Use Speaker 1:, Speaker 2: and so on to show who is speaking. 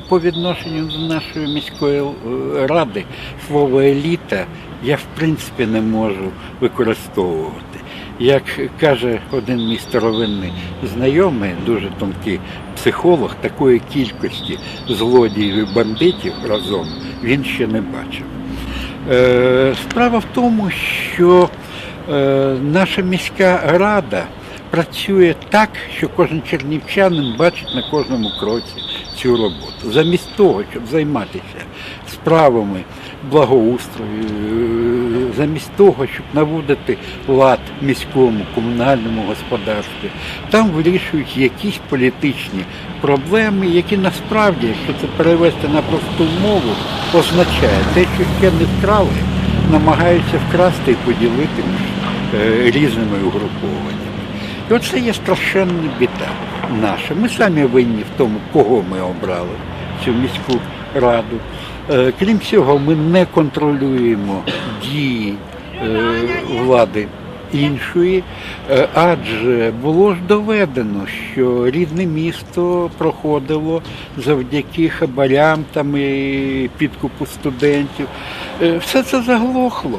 Speaker 1: По відношенню до нашої міської е, ради слово еліта я в принципі не можу використовувати. Як каже один мій старовинний знайомий, дуже тонкий психолог, такої кількості злодіїв і бандитів разом він ще не бачив. Е, Справа в тому, що е, наша міська рада працює так, що кожен чернівчанин бачить на кожному кроці цю роботу. Замість того, щоб займатися справами благоустрою, е, замість того, щоб наводити лад міському комунальному господарстві, там вирішують якісь політичні проблеми, які насправді, якщо це перевести на просту мову, означає те, що ще не вкрали, намагаються вкрасти і поділити між е, різними угрупованнями. І оце є страшенна біда наша. Ми самі винні в тому, кого ми обрали цю міську раду. Е, Крім цього, ми не контролюємо дії е, влади іншої, е, адже було ж доведено, що рідне місто проходило завдяки хабарям там і підкупу студентів. Все це заглохло.